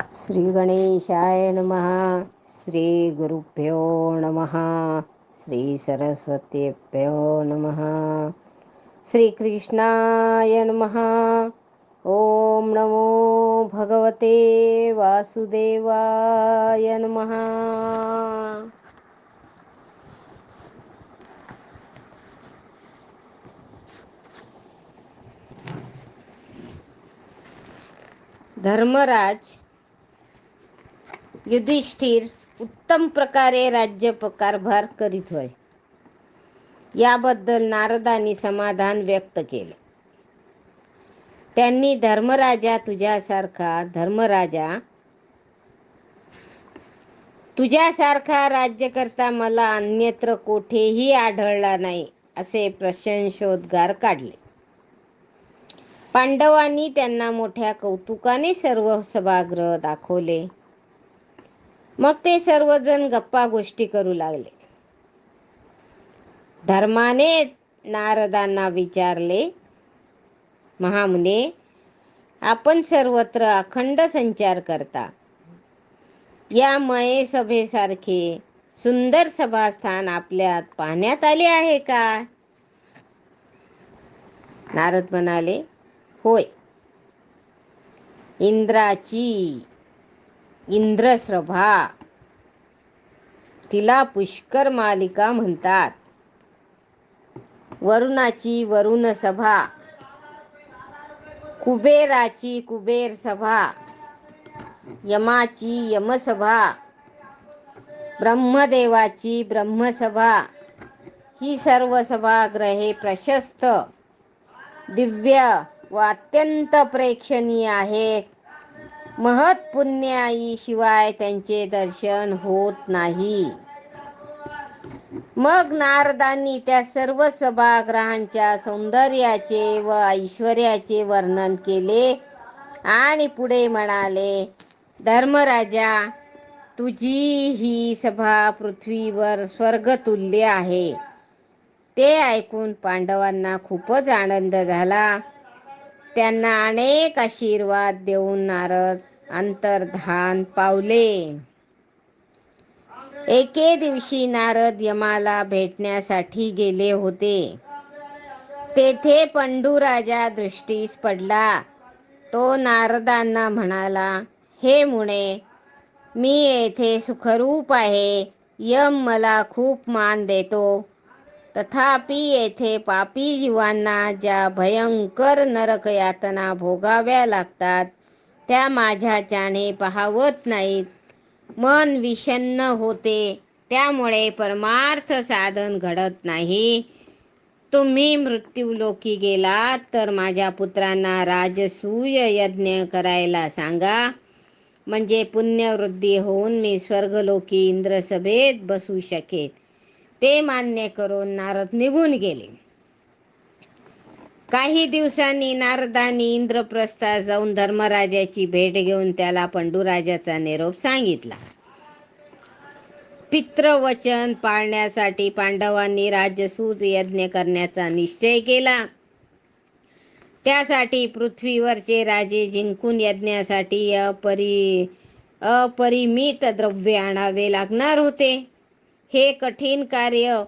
श्रीगणेशाय नमः श्रीगुरुभ्यो नमः श्रीसरस्वतीभ्यो नमः श्रीकृष्णाय नमः। ॐ नमो भगवते वासुदेवाय नमः। धर्मराज युधिष्ठिर उत्तम प्रकारे राज्य कारभार करीत होय. याबद्दल नारदांनी समाधान व्यक्त केले. त्यांनी धर्मराजा तुझ्यासारखा धर्मराजा तुझ्यासारखा राज्यकर्ता मला अन्यत्र कोठेही आढळला नाही असे प्रशंसोद्गार काढले. पांडवांनी त्यांना मोठ्या कौतुकाने सर्व सभागृह दाखवले. मग ते सर्वजण गप्पा गोष्टी करू लागले. धर्माने नारदांना विचारले महामुने आपण सर्वत्र अखंड संचार करता. या मये सभेसारखे सुंदर सभास्थान आपल्यात पाहण्यात आले आहे का? नारद म्हणाले होय. इंद्राची इंद्रस्रभा. तिला पुष्कर मालिका म्हणतात. वरुणाची वरुण सभा. कुबेराची कुबेर सभा. यमाची यमसभा. ब्रह्मदेवाची ब्रह्मसभा. ही सर्व सभाग्रहे प्रशस्त. दिव्य व अत्यंत प्रेक्षणीय आहेत. महत् पुण्याई शिवाय त्यांचे दर्शन होत नाही. मग नारदांनी त्या सर्व सभागृहांच्या सौंदर्याचे व ऐश्वर्याचे वर्णन केले आणि पुढे म्हणाले धर्मराजा तुझी ही सभा पृथ्वीवर स्वर्गतुल्य आहे. ते ऐकून पांडवांना खूपच आनंद झाला. त्यांना अनेक आशीर्वाद देऊन नारद अंतर्धान पावले. एके दिवशी नारद यमाला भेटण्यासाठी गेले होते. तेथे पंडूराजा दृष्टीस पडला. तो नारदांना म्हणाला हे मुणे मी येथे सुखरूप आहे. यम मला खूप मान देतो. तथापि येथे पापी जीवांना ज्या भयंकर नरक यातना भोगाव्या लागतात त्या माझ्याच्याने पाहावत नाहीत. मन विषन्न होते. त्यामुळे परमार्थ साधन घडत नाही. तुम्ही मृत्यूलोकी गेलात तर माझ्या पुत्रांना राजसूय यज्ञ करायला सांगा. म्हणजे पुण्यवृद्धी होऊन मी स्वर्गलोकी इंद्रसभेत बसू शकेन. ते मान्य करून नारद निघून गेले. काही दिवसांनी नारदानी इंद्रप्रस्थात जाऊन धर्मराजाची भेट घेऊन त्याला पंडूराजाचा निरोप सांगितला. पित्रवचन पाळण्यासाठी पांडवांनी राजसूज यज्ञ करण्याचा निश्चय केला. त्यासाठी पृथ्वीवरचे राजे जिंकून यज्ञासाठी अपरि अपरिमित द्रव्य आणावे लागणार होते. हे कठीण कार्य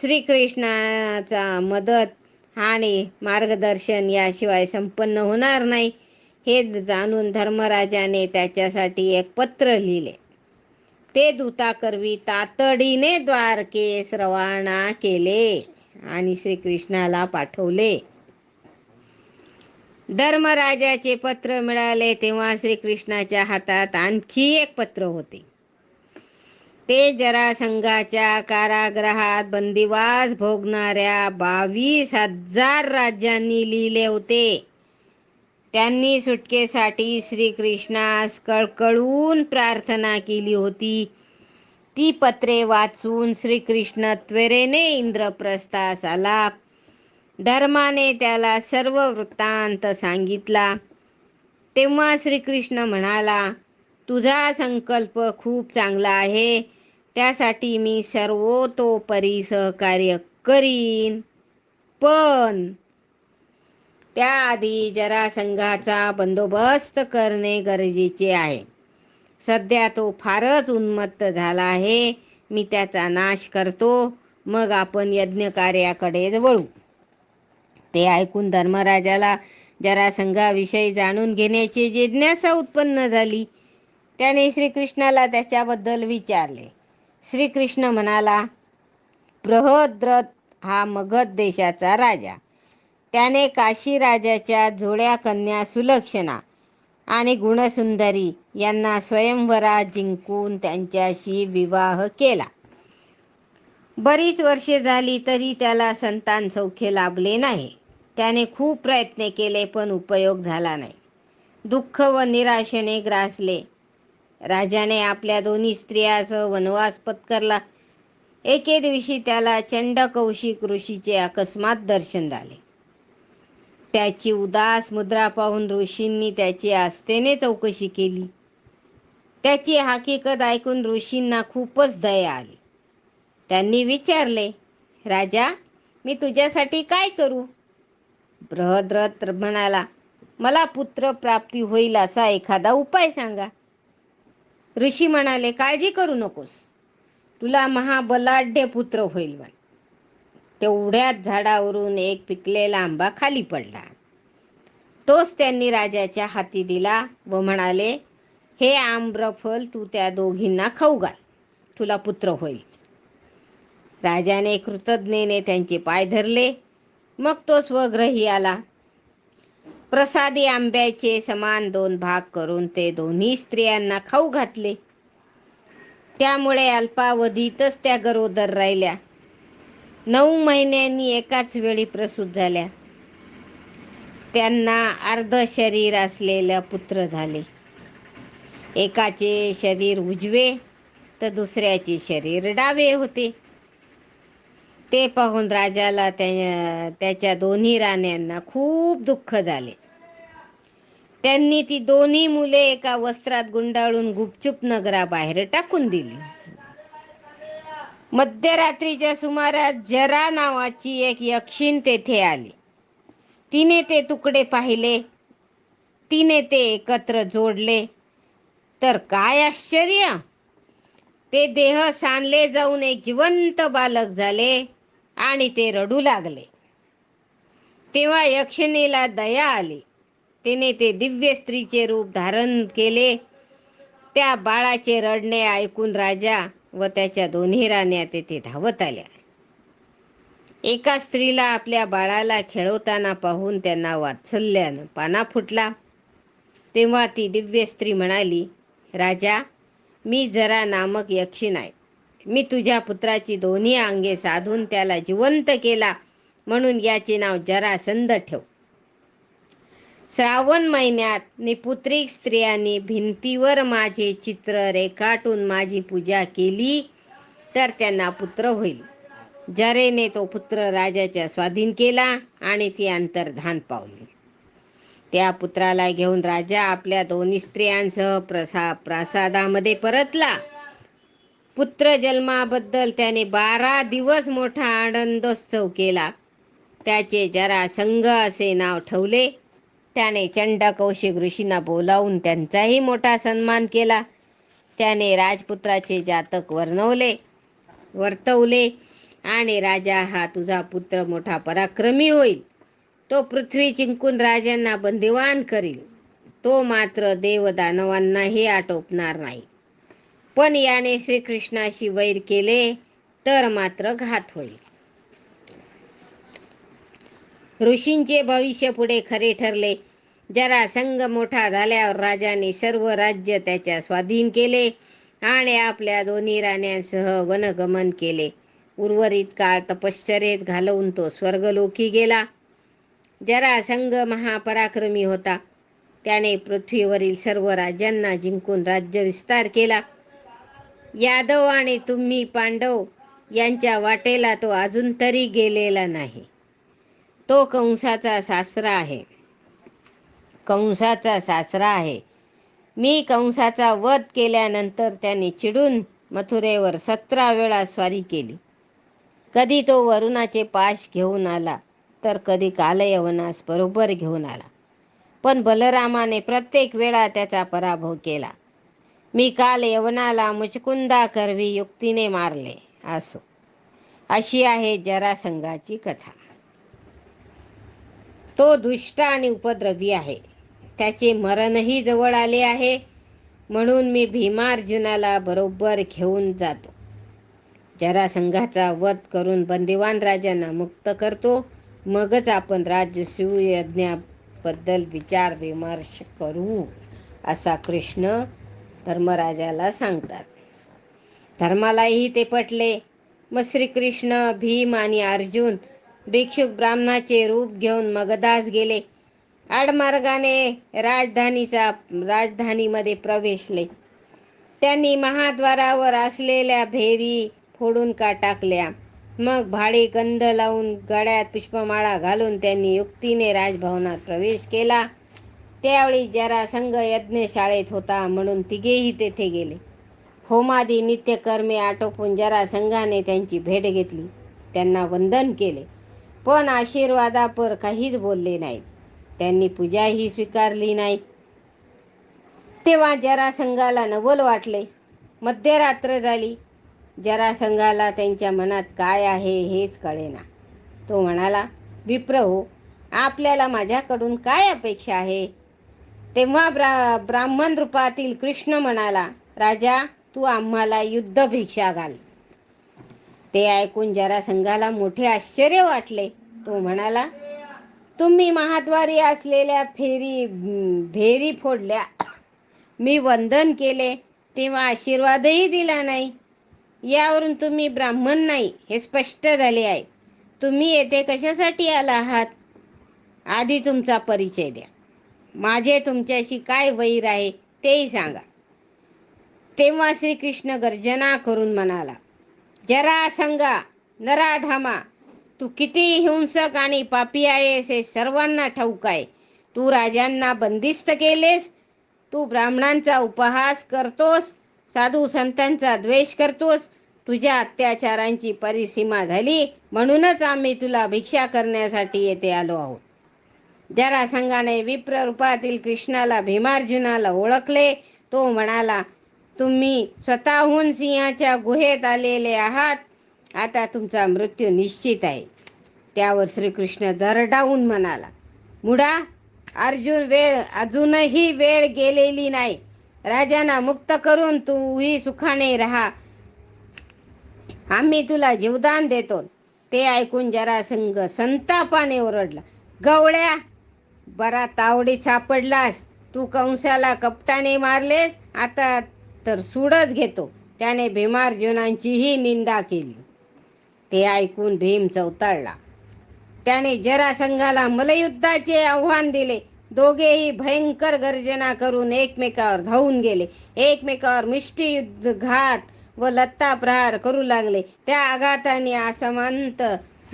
श्रीकृष्णाचा मदत आणि मार्गदर्शन याशिवाय संपन्न होणार नाही हे जाणून धर्मराजाने त्याच्यासाठी एक पत्र लिहिले. ते दूताकरवी तातडीने द्वारकेस रवाना केले आणि श्रीकृष्णाला पाठवले. धर्मराजाचे पत्र मिळाले तेव्हा श्रीकृष्णाच्या हातात आणखी एक पत्र होते. ते जरासंघाच्या कारागृहात बंदिवास भोगणाऱ्या बावीस हजार राज्यांनी लिहिले होते. त्यांनी सुटकेसाठी श्रीकृष्णास कळकळून प्रार्थना केली होती. ती पत्रे वाचून श्रीकृष्ण त्वरेने इंद्रप्रस्थास आला. धर्माने त्याला सर्व वृत्तांत सांगितला. तेव्हा श्रीकृष्ण म्हणाला तुझा संकल्प खूप चांगला आहे. त्यासाठी मी सर्वतोपरी सहकार्य करीन. पण त्याआधी जरासंघाचा बंदोबस्त करणे गरजेचे आहे. सध्या तो फारच उन्मत्त झाला आहे. मी त्याचा नाश करतो. मग आपण यज्ञकार्याकडे वळू. ते ऐकून धर्मराजाला जरासंघाविषयी जाणून घेण्याची जिज्ञासा उत्पन्न झाली. त्याने श्रीकृष्णाला त्याच्याबद्दल विचारले. श्रीकृष्ण म्हणाला बृहद्रथ हा मगध देशाचा राजा. त्याने काशी राजाच्या जोड्या कन्या सुलक्षणा आणि गुणसुंदरी यांना स्वयंवरात जिंकून त्यांच्याशी विवाह केला. बरीच वर्षे झाली तरी त्याला संतान सौख्य लाभले नाही. त्याने खूप प्रयत्न केले पण उपयोग झाला नाही. दुःख व निराशेने ग्रासले. राजाने आपल्या दोन्ही स्त्रियासह वनवास पत्करला. एके दिवशी त्याला चंड कौशिक ऋषीचे अकस्मात दर्शन झाले. त्याची उदास मुद्रा पाहून ऋषींनी त्याची आस्थेने चौकशी केली. त्याची हकीकत ऐकून ऋषींना खूपच दया आली. त्यांनी विचारले राजा मी तुझ्यासाठी काय करू? बृहद्रथ म्हणाला मला पुत्र प्राप्ती होईल असा एखादा उपाय सांगा. ऋषी म्हणाले काळजी करू नकोस. तुला महाबलाढ्य पुत्र होईल म्हण. तेवढ्याच झाडावरून एक पिकलेला आंबा खाली पडला. तोच त्यांनी राजाच्या हाती दिला व म्हणाले हे आम्रफल तू त्या दोघींना खाऊ घाल. तुला पुत्र होईल. राजाने कृतज्ञेने त्यांचे पाय धरले. मग तो स्वग्रही आला. प्रसादी आंब्याचे समान दोन भाग करून ते दोन्ही स्त्रियांना खाऊ घातले. त्यामुळे अल्पावधीतच त्या गरोदर राहिल्या. नऊ महिन्यांनी एकाच वेळी प्रसूत झाल्या. त्यांना अर्ध शरीर असलेल्या पुत्र झाले. एकाचे शरीर उजवे तर दुसऱ्याचे शरीर डावे होते. ते पाहून राजाला त्या त्याच्या दोन्ही राण्यांना खूप दुःख झाले. त्यांनी ती दोन्ही मुले एका वस्त्रात गुंडाळून गुपचूप नगराबाहेर टाकून दिली. मध्यरात्रीच्या सुमारास जरा नावाची एक यक्षिण तेथे आली. तिने ते तुकडे पाहिले. तिने ते एकत्र जोडले. तर काय आश्चर्य! ते देह सांडले जाऊन एक जिवंत बालक झाले आणि ते रडू लागले. तेव्हा यक्षिणीला दया आली. तिने ते दिव्य स्त्रीचे रूप धारण केले. त्या बाळाचे रडणे ऐकून राजा व त्याच्या दोन्ही राण्या तेथे धावत आल्या. एका स्त्रीला आपल्या बाळाला खेळवताना पाहून त्यांना वात्सल्यानं पाना फुटला. तेव्हा ती दिव्य स्त्री म्हणाली राजा मी जरा नामक यक्षिण आहे मी तुझ्या पुत्राची दोन्ही अंगे साधून त्याला जिवंत केला. म्हणून याचे नाव जरासंध ठेव. श्रावण महिन्यात निपुत्रिक स्त्रियांनी भिंतीवर माझे चित्र रेखाटून माझी पूजा केली तर त्यांना पुत्र होईल. जरेने तो पुत्र राजाच्या स्वाधीन केला आणि ती अंतर्धान पावली. त्या पुत्राला घेऊन राजा आपल्या दोन्ही स्त्रियांसह प्रसा प्रासादामध्ये परतला. पुत्र जन्माबद्दल त्याने बारा दिवस मोठा आनंदोत्सव केला. त्याचे जरा संघ असे नाव ठेवले. त्याने चंड कौशिक ऋषींना बोलावून त्यांचाही मोठा सन्मान केला. त्याने राजपुत्राचे जातक वर्णवले वर्तवले आणि राजा हा तुझा पुत्र मोठा पराक्रमी होईल. तो पृथ्वी जिंकून राजांना बंदिवान करील. तो मात्र देवदानवांनाही आटोपणार नाही. पण याने श्रीकृष्णाशी वैर केले तर मात्र घात होईल. ऋषींचे भविष्य पुढे खरे ठरले. जरा संघ मोठा झाल्यावर राजाने सर्व राज्य त्याच्या स्वाधीन केले आणि आपल्या दोन्ही राण्यांसह वनगमन केले. उर्वरित काळ तपश्चरेत घालवून तो स्वर्गलोकी गेला. जरा संघ महापराक्रमी होता. त्याने पृथ्वीवरील सर्व राज्यांना जिंकून राज्य विस्तार केला. यादव आणि तुम्ही पांडव यांच्या वाटेला तो अजून तरी गेलेला नाही. तो कंसाचा सासरा आहे. कंसाचा सासरा आहे. मी कंसाचा वध केल्यानंतर त्याने चिडून मथुरेवर सतरा वेळा स्वारी केली. कधी तो वरुणाचे पाश घेऊन आला तर कधी कालयवनास बरोबर घेऊन आला. पण बलरामाने प्रत्येक वेळा त्याचा पराभव केला. मी काल यवनाला मुचकुंदा करवी युक्तीने मारले असो. अशी आहे जरासंघाची कथा. तो दुष्ट आणि उपद्रवी आहे. त्याचे मरणही जवळ आले आहे म्हणून मी भीमार्जुनाला बरोबर घेऊन जातो. जरासंघाचा वध करून बंदिवान राजांना मुक्त करतो मगच आपण राज्य सुयज्ञाबद्दल विचार विमर्श करू असा कृष्ण धर्मराजाला सांगतात. धर्मालाही ते पटले. मग श्रीकृष्ण भीम आणि अर्जुन भिक्षुक ब्राह्मणाचे रूप घेऊन मगदास गेले. आडमार्गाने राजधानीचा राजधानीमध्ये प्रवेशले. त्यांनी महाद्वारावर असलेल्या भेरी फोडून का टाकल्या? मग भाडे गंध लावून गळ्यात पुष्पमाळा घालून त्यांनी युक्तीने राजभवनात प्रवेश केला. त्यावेळी जरा संघ यज्ञशाळेत होता म्हणून तिघेही तेथे गेले. होमादी नित्यकर्मे आटोपून जरा संघाने त्यांची भेट घेतली. त्यांना वंदन केले. पण आशीर्वादापर काहीच बोलले नाहीत. त्यांनी पूजाही स्वीकारली नाही. तेव्हा जरासंघाला नवल वाटले. मध्यरात्र झाली. जरासंघाला त्यांच्या मनात काय आहे हेच कळेना. तो म्हणाला विप्र हो आपल्याला माझ्याकडून काय अपेक्षा आहे? तेव्हा ब्रा ब्राह्मण रूपातील कृष्ण म्हणाला राजा तू आम्हाला युद्ध भिक्षा घाल. ते ऐकून जरा संघाला मोठे आश्चर्य वाटले. तो म्हणाला तुम्ही महाद्वारी असलेल्या फेरी भेरी फोडल्या. मी वंदन केले तेव्हा आशीर्वादही दिला नाही. यावरून तुम्ही ब्राह्मण नाही हे स्पष्ट झाले आहे. तुम्ही येथे कशासाठी आला आहात? आधी तुमचा परिचय द्या. माझे तुमच्याशी काय वैर आहे तेही सांगा. तेव्हा श्रीकृष्ण गर्जना करून म्हणाला जरासंग नराधामा तू किती हिंसक आणि पापी आहेस हे सर्वांना ठाऊक आहे. तू राजांना बंदिस्त केलेस तू ब्राह्मणांचा उपहास करतोस साधू संतांचा द्वेष करतोस तुझ्या अत्याचारांची परिसीमा झाली म्हणूनच आम्ही तुला भिक्षा करण्यासाठी येथे आलो आहोत. जरासंघाने विप्र रूपातील कृष्णाला भीमार्जुनाला ओळखले तो म्हणाला तुम्ही स्वतःहून सिंहाच्या गुहेत आलेले आहात. आता तुमचा मृत्यू निश्चित आहे. त्यावर श्रीकृष्ण दरडावून म्हणाला मुडा अर्जुन वेळ अजूनही वेळ गेलेली नाही. राजांना मुक्त करून तूही सुखाने राहा. आम्ही तुला जीवदान देतो. ते ऐकून जरासंघ संतापाने ओरडला गवळ्या बरा तावडी सापडलास. तू कंसाला कपटाने मारलेस. आता तर सूडच घेतो. त्याने भीमार्जुनांचीही निंदा केली. ते ऐकून भीम चौताळला त्याने जरासंघाला मलयुद्धाचे आव्हान दिले. दोघेही भयंकर गर्जना करून एकमेकावर धावून गेले. एकमेकावर मुष्टियुद्ध घात व लत्ता प्रहार करू लागले. त्या आघाताने असमांत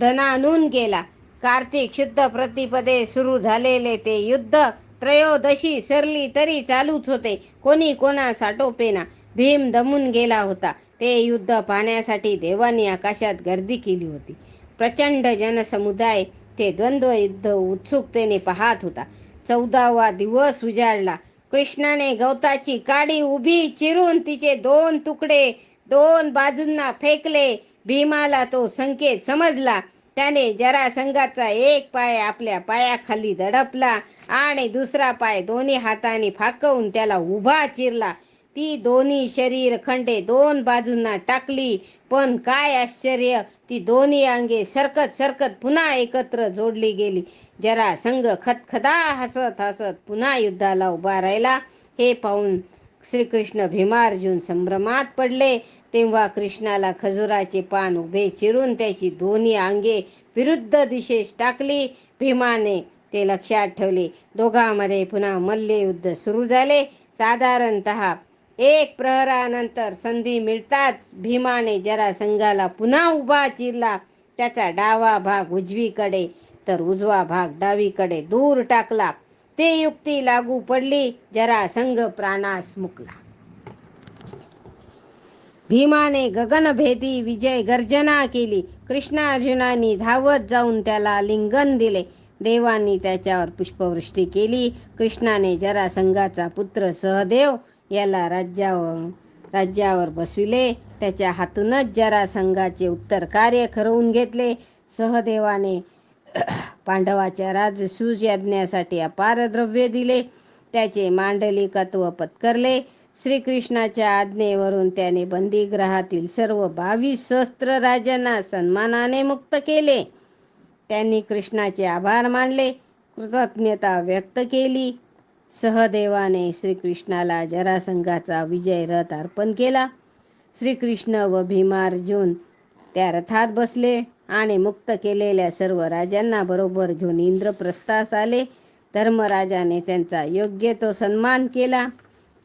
धनानून गेला. कार्तिक शुद्ध प्रतिपदे सुरू झालेले ते युद्ध त्रयोदशी सरली तरी चालूच होते. कोणी कोणा साटोपेना भीम दमून गेला होता. ते युद्ध पाहण्यासाठी देवानी आकाशात गर्दी केली होती. प्रचंड जनसमुदाय ते द्वंद्व युद्ध उत्सुकतेने पाहत होता. चौदावा दिवस उजाडला. कृष्णाने गवताची काडी उभी चिरून तिचे दोन तुकडे दोन बाजूंना फेकले. भीमाला तो संकेत समजला. त्याने जरासंघाचा एक पाय आपल्या पायाखाली दडपला आणि दुसरा पाय दोन्ही हाताने फाकवून त्याला उभा चिरला. ती दोन्ही शरीर खंडे दोन बाजूंना टाकली. पण काय आश्चर्य ती दोन्ही अंगे सरकत सरकत पुन्हा एकत्र जोडली गेली. जरा संघ खतखदा हसत हसत पुन्हा युद्धाला उभा राहिला. हे पाहून श्रीकृष्ण भीमार्जुन संभ्रमात पडले. तेव्हा कृष्णाला खजुराचे पान उभे चिरून त्याची दोन्ही अंगे विरुद्ध दिशेस टाकली. भीमाने ते लक्षात ठेवले. दोघांमध्ये पुन्हा मल्लयुद्ध सुरू झाले. साधारणतः एक प्रहरानंतर संधी मिळताच भीमाने जरा संघाला पुन्हा उभा चिरला. त्याचा डावा भाग उजवीकडे तर उजवा भाग डावीकडे दूर टाकला. ते युक्ती लागू पडली. जरा संघ प्राणास मुकला. भीमाने गगनभेदी विजय गर्जना केली. कृष्णार्जुनांनी धावत जाऊन त्याला लिंगन दिले. देवांनी त्याच्यावर पुष्पवृष्टी केली. कृष्णाने जरासंघाचा पुत्र सहदेव याला राज्यावर राज्यावर बसविले. त्याच्या हातूनच जरासंघाचे उत्तर कार्य ठरवून घेतले. सहदेवाने पांडवाच्या राजसूज यज्ञासाठी अपार द्रव्य दिले. त्याचे मांडलिकत्व पत्करले. श्रीकृष्णाच्या आज्ञेवरून त्याने बंदीगृहातील सर्व बावीस सहस्त्र राजांना सन्मानाने मुक्त केले. त्यांनी कृष्णाचे आभार मानले कृतज्ञता व्यक्त केली. सहदेवाने श्रीकृष्णाला जरासंघाचा विजय रथ अर्पण केला. श्रीकृष्ण व भीमार्जुन त्या रथात बसले आणि मुक्त केलेल्या सर्व राजांना बरोबर घेऊन इंद्रप्रस्थास आले. धर्मराजाने त्यांचा योग्य तो सन्मान केला.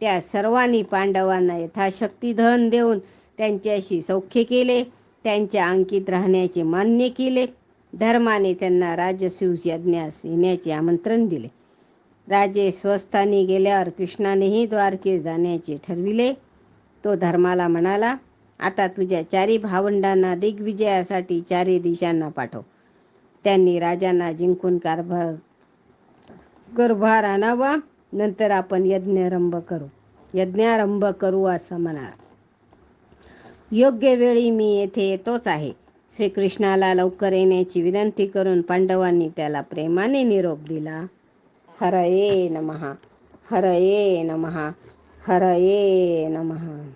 त्या सर्वांनी पांडवांना यथाशक्ती धन देऊन त्यांच्याशी सौख्य केले. त्यांच्या अंकित राहण्याचे मान्य केले. धर्माने त्यांना राजसूस यज्ञास येण्याचे आमंत्रण दिले. राजे स्वस्थानी गेल्यावर कृष्णानेही द्वारके जाण्याचे ठरविले. तो धर्माला म्हणाला आता तुझ्या चारी भावंडांना दिग्विजयासाठी चारी दिशांना पाठव. त्यांनी राजांना जिंकून कारभार गर्भार आणावा. नंतर आपण यज्ञारंभ करू. यज्ञारंभ करू असं म्हणा योग्य वेळी मी येथे येतोच आहे. श्रीकृष्णाला लवकर येण्याची विनंती करून पांडवांनी त्याला प्रेमाने निरोप दिला. हरये नमहा हरये नमहा हरये नमहा